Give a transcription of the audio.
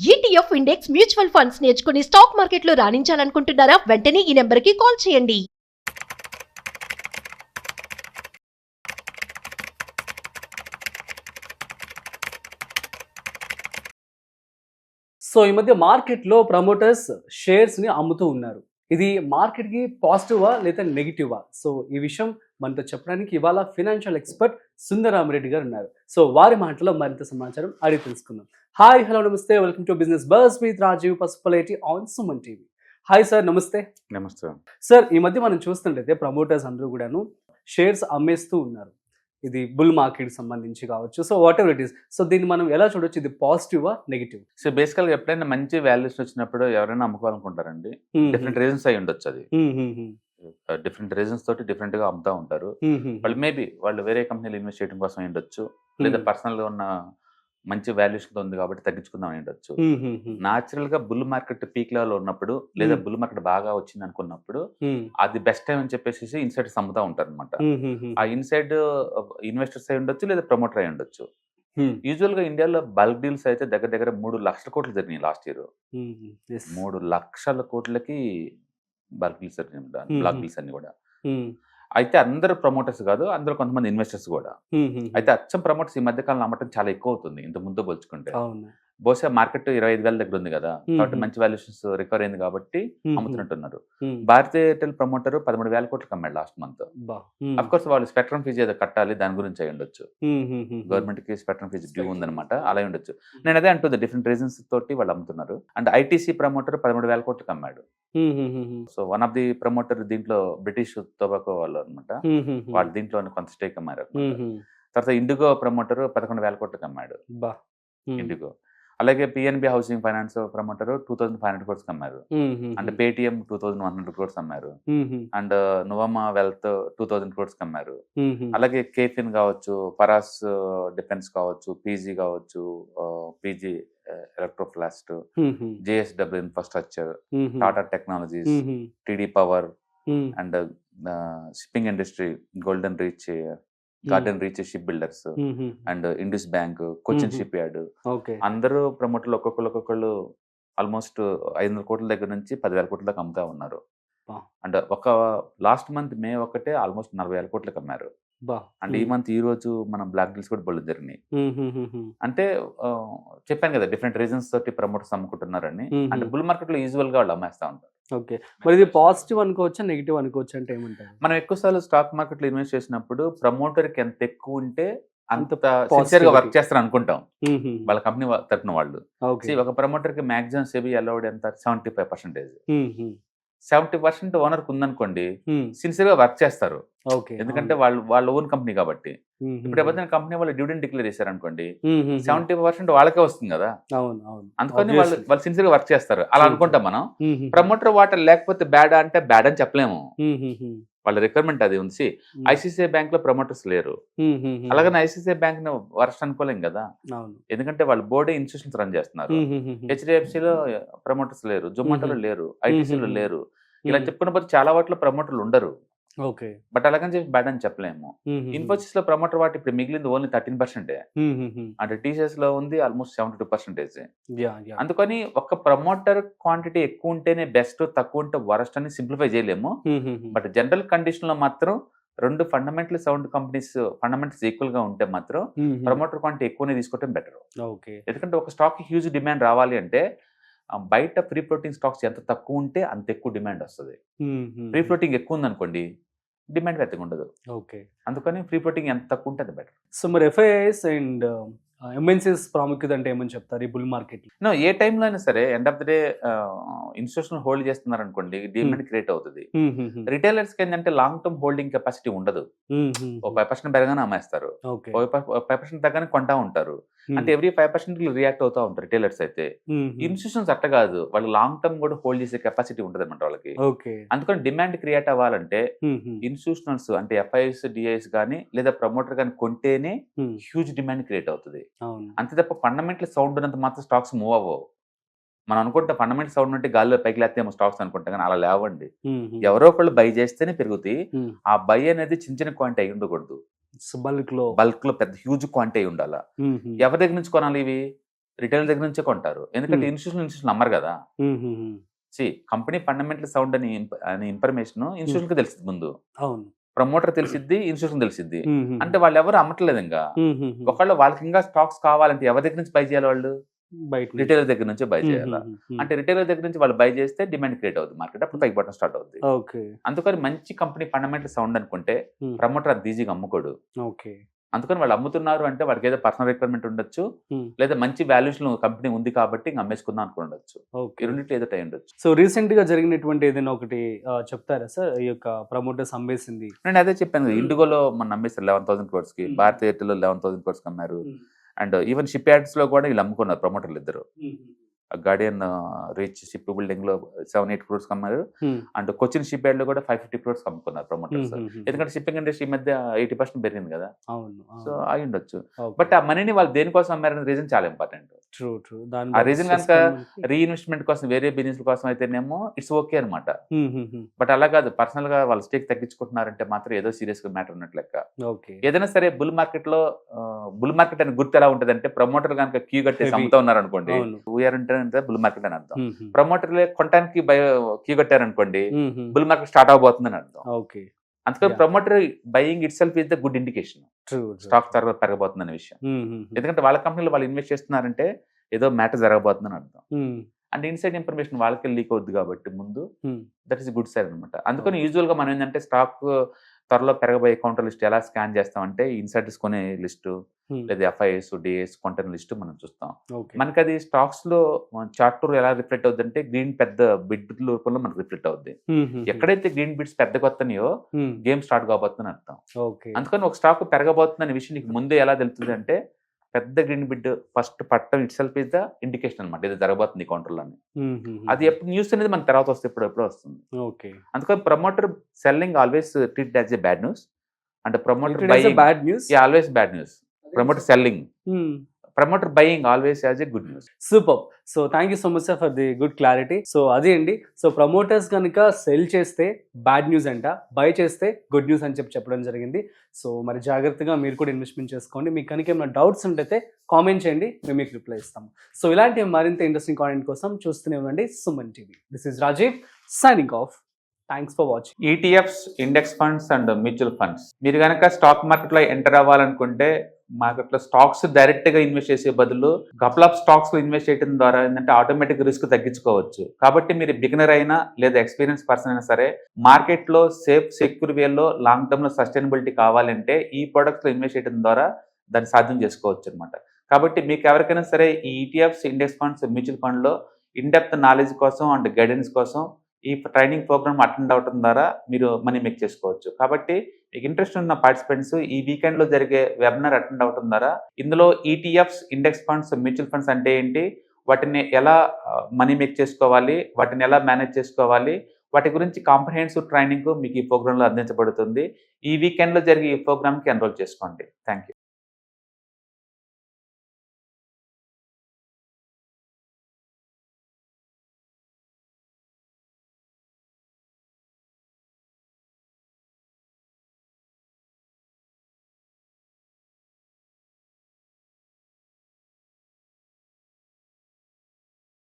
ETF index mutual funds నేర్చుకుని stock మార్కెట్లో రాణించాలనుకుంటున్నారా? వెంటనే ఈ నెంబర్కి కాల్ చేయండి. సో ఈ మధ్య మార్కెట్లో ప్రమోటర్స్ షేర్స్ని అమ్ముతూ ఉన్నారు. ఇది మార్కెట్కి పాజిటివా లేదా నెగిటివా సో ఈ విషయం మనతో చెప్పడానికి ఇవాళ ఫినాన్షియల్ ఎక్స్పర్ట్ సుందరామరెడ్డి గారు ఉన్నారు. సో వారి మాటలో మరింత సమాచారం అడిగి తెలుసుకుందాం. హాయ్ హలో నమస్తే. Welcome to business bars with Rajiv Pasupaleti on Suman TV. Hi sir నమస్తే. నమస్తే. సార్ ఈ మధ్య మనం చూస్తుంటే ప్రమోటర్స్ అందరూ కూడాను షేర్స్ అమ్మేస్తూ ఉన్నారు. ఇది బుల్ మార్కెట్ సంబంధించి కావచ్చు. So whatever it is so దీన్ని మనం ఎలా చూడొచ్చు? ఇది పాజిటివా నెగిటివ్ సో బేసికల్గా ఎప్పుడైనా మంచి వాల్యూస్ వచ్చినప్పుడు ఎవరైనా అమ్ముకోవాలనుకుంటారండి. డిఫరెంట్ రీజన్స్ అయి ఉండొచ్చు అది. డిఫరెంట్ రీజన్స్ తోటి డిఫరెంట్గా అమ్ముతా ఉంటారు. వాళ్ళు మేబీ వాళ్ళు వేరే కంపెనీలు ఇన్వెస్ట్ చేయడం కోసం ఉండొచ్చు. లేదా పర్సనల్గా ఉన్న మంచి వాల్యూషన్ ఉంది కాబట్టి తగ్గించుకుందాం ఉండొచ్చు. నాచురల్గా బుల్ మార్కెట్ పీక్ లెవెల్ ఉన్నప్పుడు లేదా. బుల్ మార్కెట్ బాగా వచ్చింది అనుకున్నప్పుడు అది బెస్ట్ టైం అని చెప్పేసి ఇన్సైడ్స్ అమ్ముతా ఉంటారు అనమాట ఆ ఇన్సైడ్ ఇన్వెస్టర్స్ అయి ఉండొచ్చు లేదా ప్రమోటర్ అయి ఉండొచ్చు. యూజువల్గా ఇండియాలో బల్క్ డీల్స్ అయితే దగ్గర దగ్గర మూడు లక్షల కోట్లు జరిగినాయి లాస్ట్ ఇయర్ మూడు లక్షల కోట్లకి బల్క్ డీల్స్ జరిగినాయి. బ్లాక్ డీల్స్ అన్ని కూడా. అయితే అందరు ప్రమోటర్స్ కాదు అందరూ కొంతమంది ఇన్వెస్టర్స్ కూడా. అయితే అచ్చం ప్రమోటర్స్ ఈ మధ్య కాలంలో అమ్మటం చాలా ఎక్కువ అవుతుంది ఇంత ముందు పోల్చుకుంటే. బహుశా మార్కెట్ ఇరవై ఐదు వేల దగ్గర ఉంది కదా కాబట్టి. మంచి వాల్యుయేషన్స్ రికవర్ అయింది కాబట్టి. అమ్ముతున్నట్టున్నారు. భారతీయ ఎయిర్టెల్ ప్రమోటర్ పదమూడు వేల కోట్లకు అమ్మాడు లాస్ట్ మంత్ అఫ్ కోర్స్ వాళ్ళు స్పెక్ట్రమ్ ఫీజు ఏదో కట్టాలి దాని గురించి అయి ఉండొచ్చు. గవర్నమెంట్కి స్పెక్ట్రమ్ ఫీజు డ్యూ ఉందన్నమాట అలా ఉండొచ్చు. నేను అదే అంటుంది డిఫరెంట్ రీజన్స్ తోటి వాళ్ళు అమ్ముతున్నారు. అండ్ ఐటీసీ ప్రమోటర్ పదమూడు వేల కోట్లకు అమ్మాడు so one of the promoter దీంట్లో బ్రిటిష్ టొబాకో వాళ్ళు అనమాట వాళ్ళు దీంట్లో కొంత స్టేక్ అమ్మారు. తర్వాత ఇండిగో ప్రమోటర్ పదకొండు వేల కోట్లకు అమ్మాడు ఇండిగో అలాగే PNB housing finance promoter two thousand five hundred crores అమ్మారు and Paytm two thousand one hundred crores అమ్మారు and Nuvama wealth two thousand crores అమ్మారు అలాగే కేఫిన్ కావచ్చు పరాస్ డిఫెన్స్ కావచ్చు పీజీ కావచ్చు PG electroplast JSW infrastructure Tata technologies TD power and shipping industry golden reach garden reach ship builders and Indus bank Cochin. Shipyard okay అందరూ ప్రమోటర్లు ఒక్కొక్కరు ఒక్కొక్కళ్ళు almost ఐదు వందల కోట్ల దగ్గర నుంచి పదివేల కోట్ల దాకా అమ్ముతా ఉన్నారు. అండ్ ఒక లాస్ట్ మంత్ మే ఒకటే ఆల్మోస్ట్ నలభై వేల కోట్లకు అమ్మారు. అండ్ ఈ మంత్ ఈ రోజు మనం బ్లాక్ డీల్స్ కూడా బళ్ళు జరిగినాయి. అంటే చెప్పాను కదా డిఫరెంట్ రీజన్స్ తోటి ప్రమోటర్స్ అమ్ముకుంటున్నారని. అంటే బుల్ మార్కెట్లో యూజువల్గా వాళ్ళు అమ్మేస్తా ఉంటారు. ఓకే. మరి ఇది పాజిటివ్ అనుకోవచ్చా నెగిటివ్ అనుకోవచ్చా అంటే ఏమంటారు? మనం ఎక్కువ సార్లు స్టాక్ మార్కెట్లో ఇన్వెస్ట్ చేసినప్పుడు ప్రమోటర్కి ఎంత ఎక్కువ ఉంటే అంత. సిన్సియర్గా వర్క్ చేస్తారు అనుకుంటాం. వాళ్ళ కంపెనీ తరపున వాళ్ళు. ఒక ప్రమోటర్కి మాక్సిమం సెబీ అలౌడ్ ఎంత? Seventy five percentage. Seventy percent owner ఉందనుకోండి. సిన్సియర్గా వర్క్ చేస్తారు ఓకే ఎందుకంటే వాళ్ళు వాళ్ళ ఓన్ కంపెనీ కాబట్టి. ఇప్పుడు ఎవరైనా కంపెనీ వాళ్ళు డివిడెండ్ డిక్లేర్ చేశారు అనుకోండి. సెవెంటీ పర్సెంట్ వాళ్ళకే వస్తుంది కదా అందుకని వాళ్ళు. వాళ్ళు సిన్సియర్గా వర్క్ చేస్తారు అలా అనుకుంటాం మనం. ప్రమోటర్ వాటర్ లేకపోతే బ్యాడ్ అంటే బ్యాడ్ అని చెప్పలేము. వాళ్ళ రిక్వైర్మెంట్ అది ఉంది. ఐసీసీఐ బ్యాంక్లో ప్రమోటర్స్ లేరు. అలాగని ఐసీసీఐ బ్యాంక్ని వర్స్ట్ అనుకోలేం కదా ఎందుకంటే వాళ్ళు బోర్డే ఇన్స్టిట్యూషన్స్ రన్ చేస్తున్నారు మ్మ్. మ్మ్. హెచ్డిఎఫ్సి లో ప్రమోటర్స్ లేరు జొమాటోలో. లేరు ఐటీసీలో. లేరు ఇలా. చెప్పుకున్న చాలా వాటిలో ప్రమోటర్లు ఉండరు ఓకే బట్ అలాగని చెప్పి బ్యాడ్ అని చెప్పలేము. ఇన్ఫోసిస్లో ప్రమోటర్ వాటి ఇప్పుడు మిగిలింది ఓన్లీ థర్టీన్ పర్సెంటే. అంటే టీసీఎస్లో ఉంది ఆల్మోస్ట్ సెవెంటీ టూ పర్సెంటేజ్ అందుకని ఒక ప్రమోటర్ క్వాంటిటీ ఎక్కువ ఉంటేనే బెస్ట్ తక్కువ ఉంటే వరస్ట్ అని సింప్లిఫై చేయలేము. బట్ జనరల్ కండిషన్లో మాత్రం రెండు ఫండమెంటల్ సౌండ్ కంపెనీస్ ఫండమెంటల్స్ ఈక్వల్గా ఉంటే మాత్రం. ప్రమోటర్ క్వాంటిటీ ఎక్కువనే తీసుకోవటం బెటర్ ఓకే ఎందుకంటే ఒక స్టాక్ హ్యూజ్ డిమాండ్ రావాలి అంటే బయట ఫ్రీ ఫ్లోటింగ్ స్టాక్స్ ఎంత తక్కువ ఉంటే అంత ఎక్కువ డిమాండ్ వస్తుంది. ఫ్రీ ఫ్లోటింగ్ ఎక్కువ ఉందనుకోండి డిమాండ్ పెద్దగా ఉండదు. ఓకే. అందుకని ఫ్రీ ఫ్లోటింగ్ ఎంత తక్కువ ఉంటే అది బెటర్. సో మరి ఎఫ్ఐఐస్ అండ్ ఎంఎన్సీస్ ప్రాముఖ్యత అంటే ఏమని చెప్తారు ఈ బుల్ మార్కెట్ నో ఏ టైంలో అయినా సరే end of the day institution hold చేస్తున్నారు అనుకోండి డిమాండ్ క్రియేట్ అవుతుంది. రిటైలర్స్కి ఏంటంటే లాంగ్ టర్మ్ హోల్డింగ్ కెపాసిటీ ఉండదు. ఓ ఫైవ్ పర్సెంట్ పెరగానే అమ్మేస్తారు. ఫైవ్ పర్సెంట్ తగ్గనే కొంటా ఉంటారు. అంటే ఎవ్రీ ఫైవ్ పర్సెంట్ రియాక్ట్ అవుతా ఉంటారు రిటైలర్స్ అయితే. ఇన్స్టిట్యూషన్స్ అట్ట కాదు. వాళ్ళు లాంగ్ టర్మ్ కూడా హోల్డ్ చేసే కెపాసిటీ ఉంటుంది అనమాట వాళ్ళకి. ఓకే. అందుకని డిమాండ్ క్రియేట్ అవ్వాలంటే ఇన్స్టిట్యూషనల్స్ అంటే ఎఫ్ఐఎస్ డిఐఎస్ కానీ లేదా ప్రమోటర్ కానీ కొంటేనే హ్యూజ్ డిమాండ్ క్రియేట్ అవుతుంది. అంతే తప్ప ఫండమెంటల్ సౌండ్ ఉన్నంత మాత్రం స్టాక్స్ మూవ్ అవ్వవు. మనం అనుకుంటే ఫండమెంటల్ సౌండ్ ఉంటే గాల్లో పైకి లేస్తేమో స్టాక్స్ అనుకుంటాం కానీ అలా లేవండి. ఎవరో ఒకళ్ళు బై చేస్తేనే పెరుగుతాయి. ఆ బై అనేది చిన్న చిన్న క్వాంటిటీ అయి ఉండకూడదు బల్క్లో బల్క్లో పెద్ద హ్యూజ్ క్వాంటిటీ ఉండాలా? ఎవరి దగ్గర నుంచి కొనాలి ఇవి? రిటైల్ దగ్గర నుంచే కొంటారు. ఎందుకంటే. ఇన్స్టిట్యూషన్ ఇన్స్టిట్యూషన్ నమ్మరు కదా. సి కంపెనీ ఫండమెంటల్ సౌండ్ అని అని ఇన్ఫర్మేషన్ ఇన్స్టిట్యూషన్కి తెలిసింది ముందు. అవును. ప్రమోటర్ తెలిసిద్ది ఇన్స్టిట్యూషన్ తెలిసిద్ది. అంటే వాళ్ళు ఎవరు అమ్మట్లేదు ఇంకా. ఒకళ్ళు వాళ్ళకి ఇంకా స్టాక్స్ కావాలంటే ఎవరి దగ్గర నుంచి బై చేయాలి వాళ్ళు. రిటైలర్ దగ్గర నుంచి బై చేయాలి. అంటే రిటైలర్ దగ్గర నుంచి వాళ్ళు బై చేస్తే డిమాండ్ క్రియేట్ అవుతుంది మార్కెట్. అప్పుడు పైకి బట్టం స్టార్ట్ అవుతుంది ఓకే. అందుకని మంచి కంపెనీ ఫండమెంటల్ సౌండ్ అనుకుంటే. ప్రమోటర్ అది ఈజీగా అమ్ముకోడు. ఓకే. అందుకని వాళ్ళు అమ్ముతున్నారు అంటే వాడికి ఏదో పర్సనల్ రిక్వైర్మెంట్ ఉండొచ్చు. లేదా మంచి వాల్యూషన్ కంపెనీ ఉంది కాబట్టి ఇంకా అమ్మేసుకుందాం ఈ రెండింటిలో ఏదో టైం ఉండొచ్చు. సో రీసెంట్గా జరిగినటువంటి ఏదైనా ఒకటి చెప్తారా సార్? ఈ యొక్క ప్రమోటర్స్ అమ్మేసింది. నేను అదే చెప్పాను ఇండిగోలో మన అమ్మేస్తారు eleven thousand క్రోర్స్కి. Bharatiya Airtel eleven thousand crores అమ్మారు. అండ్ ఈవెన్ షిప్ యార్డ్స్లో కూడా వీళ్ళు అమ్ముకున్నారు ప్రమోటర్లు ఇద్దరు. గార్డియన్ రీచ్ షిప్ బిల్డింగ్లో సెవెన్ ఎయిట్ క్రోర్స్ అమ్మారు అండ్ కొచ్చిన్ షిప్ యార్డ్లో కూడా ఫైవ్ ఫిఫ్టీ క్రోర్స్ అమ్ముకున్నారు ప్రమోటర్స్. ఎందుకంటే షిప్పింగ్ ఇండస్ట్రీ మధ్య ఎయిటీ పర్సెంట్ పెరిగింది కదా. సో అయి ఉండొచ్చు బట్ ఆ మనీని వాళ్ళు దేనికోసం అమ్మారనే రీజన్ చాలా ఇంపార్టెంట్. ట్రూ ట్రూ దాని ఆ reason కనుక రీఇన్వెస్ట్మెంట్ కోసం వేరే బిజినెస్ కోసం అయితేనేమో ఇట్స్ ఓకే అనమాట బట్ అలా కాదు. పర్సనల్గా వాళ్ళ స్టేక్ తగ్గించుకుంటున్నారంటే మాత్రం ఏదో సీరియస్గా మ్యాటర్ ఉన్నట్లు లెక్క. ఓకే ఏదైనా సరే బుల్ మార్కెట్లో బుల్ మార్కెట్ అని గుర్తు ఎలా ఉంటది అంటే ప్రమోటర్ కనుక క్యూ కట్టేసి. అమ్ముతా ఉన్నారు అనుకోండి అవును వీఆర్ అంటే బుల్ మార్కెట్ అని అర్థం. ప్రమోటర్ కొనడానికి క్యూ కట్టారు అనుకోండి బుల్ మార్కెట్ స్టార్ట్ అవబోతుంది అని అర్థం. ఓకే అందుకని. Promoter buying itself is the good indication stock త్వరగా పెరగబోతుంది అనే విషయం ఎందుకంటే వాళ్ళ కంపెనీలో వాళ్ళు ఇన్వెస్ట్ చేస్తున్నారంటే ఏదో మ్యాటర్ జరగబోతుందని అర్థం. అండ్ ఇన్సైడ్ ఇన్ఫర్మేషన్ వాళ్ళకి లీక్ అవుద్ది కాబట్టి ముందు దట్ ఈస్ గుడ్ సైడ్ అనమాట అందుకని యూజువల్గా మనం ఏంటంటే స్టాక్ త్వరలో పెరగబోయే కౌంటర్ లిస్ట్ ఎలా స్కాన్ చేస్తామంటే ఇన్సైడర్స్ కొనే లిస్టు లేదా ఎఫ్ఐఎస్ డిఎస్ కొంటర్ లిస్ట్ మనం చూస్తాం. మనకి అది స్టాక్స్లో చార్ట్ ఎలా రిఫ్లెక్ట్ అవుద్ది అంటే గ్రీన్ పెద్ద బిడ్ రూపంలో మనకు రిఫ్లెక్ట్ అవుద్ది. ఎక్కడైతే గ్రీన్ బిడ్స్ పెద్దగా వస్తున్నాయో గేమ్ స్టార్ట్ కాబోతుందని అర్థం. అందుకని ఒక స్టాక్ పెరగబోతుంది అనే విషయం నీకు ముందే ఎలా తెలుస్తుంది అంటే పెద్ద గ్రీన్ బిడ్ ఫస్ట్ పట్టడం itself is the indication అనమాట ఇది జరగబోతుంది కౌంటర్ అని అది ఎప్పుడు న్యూస్ అనేది మన తర్వాత వస్తే ఇప్పుడు ఎప్పుడు వస్తుంది. ఓకే. అందుకని promoter selling always treat as a bad news and promoter bad news always bad news promoter selling promoter buying always as a good news super so thank you so much sir for the good clarity so అదే అండి. So promoters కనుక sell చేస్తే bad news అంట buy చేస్తే good news అని చెప్పి చెప్పడం జరిగింది. సో మరి జాగ్రత్తగా మీరు కూడా ఇన్వెస్ట్మెంట్ చేసుకోండి. మీకు కనుక ఏమైనా డౌట్స్ ఉంటే కామెంట్ చేయండి. మేము మీకు రిప్లై ఇస్తాము. సో ఇలాంటి మరింత ఇంట్రెస్టింగ్ కాంటెంట్ కోసం చూస్తూనే ఉండండి Suman TV. This is Rajiv signing off thanks for watching ETFs index funds and mutual funds మీరు కనుక స్టాక్ మార్కెట్లో ఎంటర్ అవ్వాలనుకుంటే మాకు లో స్టాక్స్ డైరెక్ట్గా ఇన్వెస్ట్ చేసే బదులు కపుల్ ఆఫ్ స్టాక్స్లో ఇన్వెస్ట్ చేయడం ద్వారా ఏంటంటే ఆటోమేటిక్ రిస్క్ తగ్గించుకోవచ్చు. కాబట్టి మీరు బిగినర్ అయినా లేదా ఎక్స్పీరియన్స్ పర్సన్ అయినా సరే మార్కెట్లో సేఫ్ సెక్యూర్ వేలో లాంగ్ టర్మ్లో సస్టైనబిలిటీ కావాలంటే ఈ ప్రొడక్ట్స్లో ఇన్వెస్ట్ చేయడం ద్వారా దాన్ని సాధ్యం చేసుకోవచ్చు అనమాట కాబట్టి మీకు ఎవరికైనా సరే ఈ ఈటీఎఫ్స్ ఇండెక్స్ ఫండ్స్ మ్యూచువల్ ఫండ్లో ఇన్ డెప్త్ నాలెడ్జ్ కోసం అండ్ గైడెన్స్ కోసం ఈ ట్రైనింగ్ ప్రోగ్రామ్ అటెండ్ అవడం ద్వారా మీరు మనీ మేక్ చేసుకోవచ్చు. కాబట్టి మీకు ఇంట్రెస్ట్ ఉన్న పార్టిసిపెంట్స్ ఈ వీకెండ్లో జరిగే వెబినార్ అటెండ్ అవడం ద్వారా ఇందులో ETFs index funds mutual funds అంటే ఏంటి? వాటిని ఎలా మనీ మేక్ చేసుకోవాలి? వాటిని ఎలా మేనేజ్ చేసుకోవాలి? వాటి గురించి కాంప్రహెన్సివ్ ట్రైనింగ్ మీకు ఈ ప్రోగ్రామ్లో అందించబడుతుంది. ఈ వీకెండ్లో జరిగే ఈ ప్రోగ్రామ్కి ఎన్రోల్ చేసుకోండి. Thank you